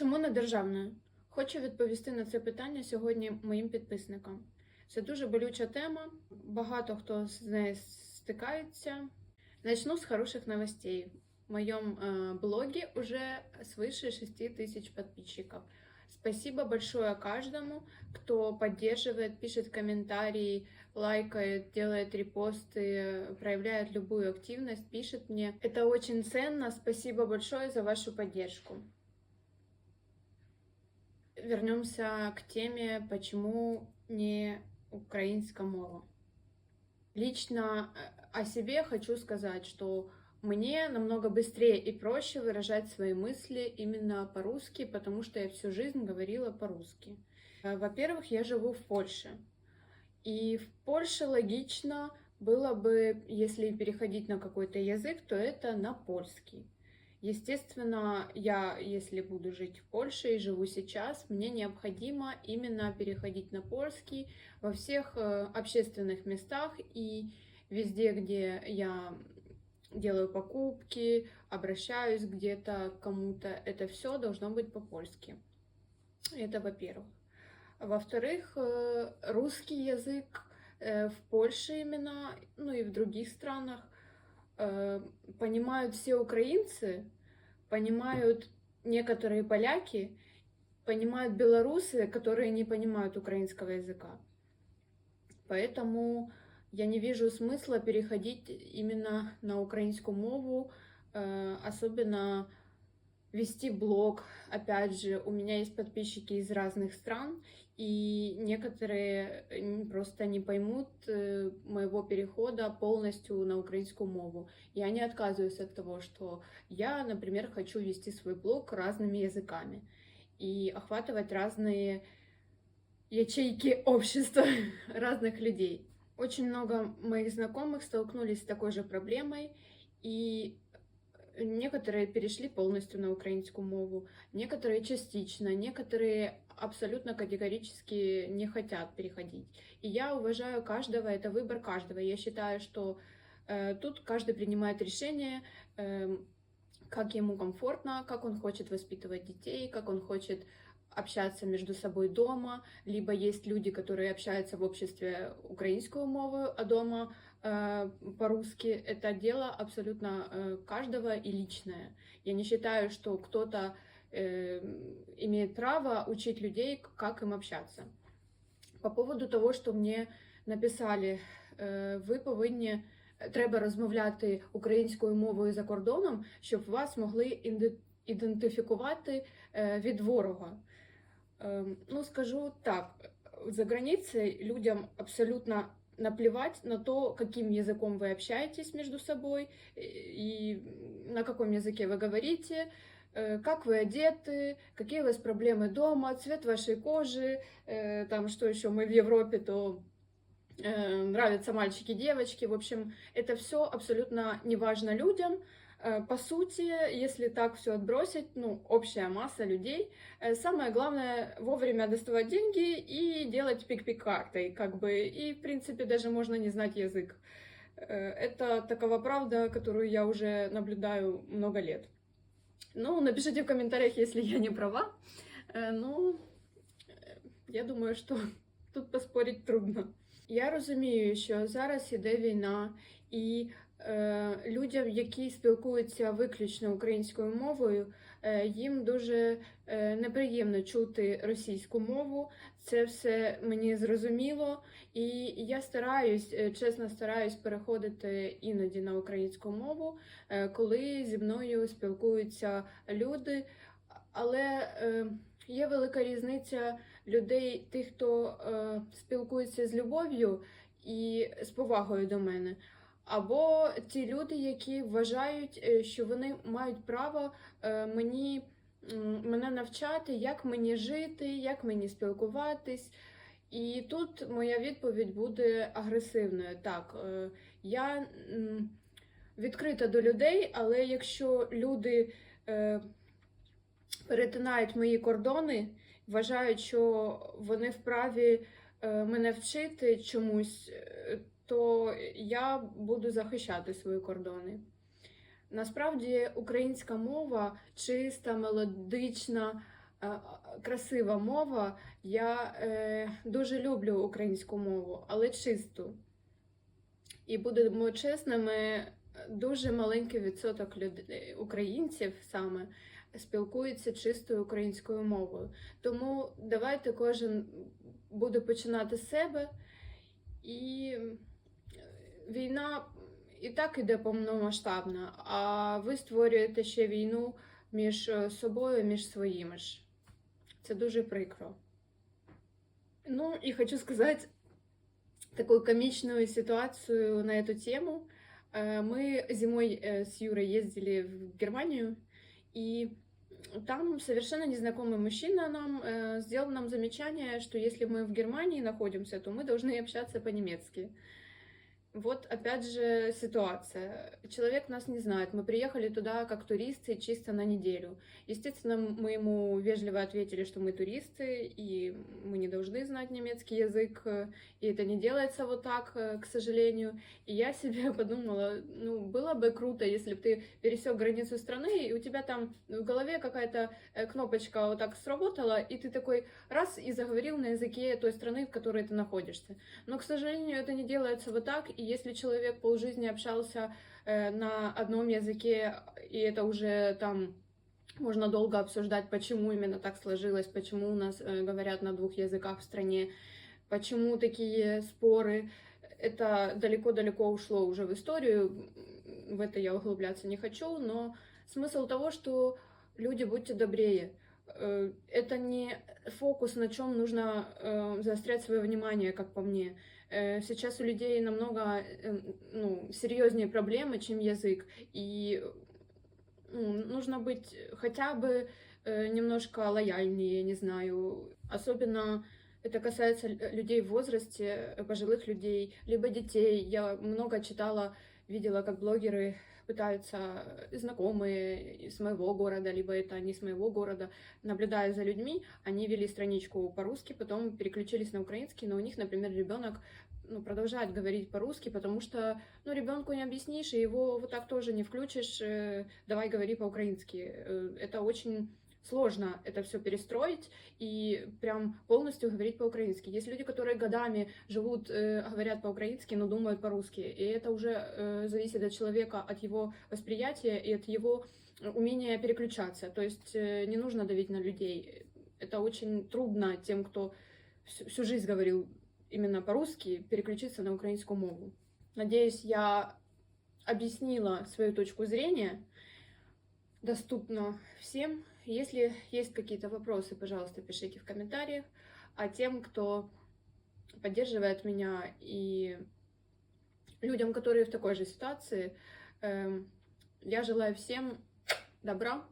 Чому не державною? Хочу відповісти на це питання сьогодні моїм підписникам. Це дуже болюча тема. Багато хто з нею стикається. Начну с хороших новостей. В моем э, блоге уже свыше 6 тысяч подписчиков. Спасибо большое каждому, кто поддерживает, пишет комментарии, лайкает, делает репосты, проявляет любую активность, пишет мне. Это очень ценно. Спасибо большое за вашу поддержку. Вернемся к теме, почему не украинская мова. Лично э, о себе хочу сказать, что мне намного быстрее и проще выражать свои мысли именно по-русски, потому что я всю жизнь говорила по-русски. Э, Во-первых, я живу в Польше. И в Польше логично было бы, если переходить на какой-то язык, то это на польский. Естественно, я, если буду жить в Польше и живу сейчас, мне необходимо именно переходить на польский во всех э, общественных местах и везде, где я делаю покупки, обращаюсь где-то к кому-то, это все должно быть по-польски. Это во-первых. Во-вторых, э, русский язык э, в Польше именно, ну и в других странах, э, понимают все украинцы, понимают некоторые поляки, понимают белорусы, которые не понимают украинского языка. Поэтому я не вижу смысла переходить именно на украинскую мову, э, особенно вести блог. Опять же, у меня есть подписчики из разных стран, и некоторые н- просто не поймут э, моего перехода полностью на украинскую мову. Я не отказываюсь от того, что я, например, хочу вести свой блог разными языками и охватывать разные ячейки общества разных людей. Очень много моих знакомых столкнулись с такой же проблемой, и некоторые перешли полностью на украинскую мову, некоторые частично, некоторые абсолютно категорически не хотят переходить. И я уважаю каждого, это выбор каждого. Я считаю, что э, тут каждый принимает решение, эм, как ему комфортно, как он хочет воспитывать детей, как он хочет общаться между собой дома, либо есть люди, которые общаются в обществе украинскую мову, а дома э, по-русски. Это дело абсолютно э, каждого и личное. Я не считаю, что кто-то э, имеет право учить людей, к- как им общаться. По поводу того, що мені написали, е, ви повинні треба розмовляти українською мовою за кордоном, щоб вас могли інди- ідентифікувати е, від ворога. Ем, Ну, скажу так, за границей людям абсолютно наплевать на то, каким языком вы общаетесь между собой э, и на каком языке вы говорите, э, как вы одеты, какие у вас проблемы дома, цвет вашей кожи, э, там что еще мы в Европе, то нравятся мальчики, девочки. В общем, это все абсолютно не важно людям. Э, По сути, если так все отбросить, ну, общая масса людей, э, самое главное вовремя доставать деньги и делать пик-пик картой, как бы, и, в принципе, даже можно не знать язык. Э, Это такова правда, которую я уже наблюдаю много лет. Ну, напишите в комментариях, если я не права. Э, Ну, е, я думаю, що тут поспорити трудно. Я розумію, що зараз іде війна, і е, людям, які спілкуються виключно українською мовою, е, їм дуже е, неприємно чути російську мову. Це все мені зрозуміло, і я стараюсь, е, чесно стараюсь переходити іноді на українську мову, е, коли зі мною спілкуються люди. Але е, є велика різниця людей, тих, хто е, спілкується з любов'ю і з повагою до мене. Або ті люди, які вважають, е, що вони мають право е, мені, мене навчати, як мені жити, як мені спілкуватись. І тут моя відповідь буде агресивною. Так, е, я відкрита до людей, але якщо люди перетинають мої кордони, вважають, що вони вправі мене вчити чомусь, то я буду захищати свої кордони. Насправді українська мова чиста, мелодична, а, красива мова. Я е, дуже люблю українську мову, але чисту. І будемо чесними, дуже маленький відсоток людей, українців саме спілкуються чистою українською мовою. Тому давайте кожен буде починати з себе. І війна і так іде повномасштабна, а ви створюєте ще війну між е, собою, між своїми ж. Це дуже прикро. Ну, и хочу сказать такую комичную ситуацию на эту тему. Э, Мы зимой э, с Юрой ездили в Германию, и там совершенно незнакомый мужчина нам э, сделал нам замечание, что если мы в Германии находимся, то мы должны общаться по-немецки. Вот опять же ситуация. Человек нас не знает. Мы приехали туда как туристы чисто на неделю. Естественно, мы ему вежливо ответили, что мы туристы, и мы не должны знать немецкий язык, и это не делается вот так, к сожалению. И я себе подумала, ну, было бы круто, если бы ты пересек границу страны, и у тебя там в голове какая-то э, кнопочка вот так сработала, и ты такой раз и заговорил на языке той страны, в которой ты находишься. Но, к сожалению, это не делается вот так, и если человек полжизни общался э, на одном языке, и это уже там можно долго обсуждать, почему именно так сложилось, почему у нас э, говорят на двух языках в стране, почему такие споры. Это далеко-далеко ушло уже в историю, в это я углубляться не хочу, но смысл того, что люди, будьте добрее. Э, это не фокус, на чем нужно э, заострять свое внимание, как по мне. Э, сейчас у людей намного ну, серьезнее проблемы, чем язык. И ну, нужно быть хотя бы немножко лояльнее, не знаю. Особенно это касается людей в возрасте, пожилых людей, либо детей. Я много читала, видела, как блогеры пытаются знакомые из моего города, либо это не с моего города, наблюдая за людьми, они вели страничку по-русски, потом переключились на украинский, но у них, например, ребенок ну, продолжает говорить по-русски, потому что, ну, ребенку не объяснишь, и его вот так тоже не включишь, э, давай говори по-украински. Э, это очень сложно это все перестроить и прям полностью говорить по-украински. Есть люди, которые годами живут, э, говорят по-украински, но думают по-русски. И это уже э, зависит от человека, от его восприятия и от его умения переключаться. То есть э, не нужно давить на людей. Это очень трудно тем, кто всю жизнь говорил именно по-русски, переключиться на украинскую мову. Надеюсь, я объяснила свою точку зрения доступно всем. Если есть какие-то вопросы, пожалуйста, пишите в комментариях. А тем, кто поддерживает меня и людям, которые в такой же ситуации, эм, я желаю всем добра,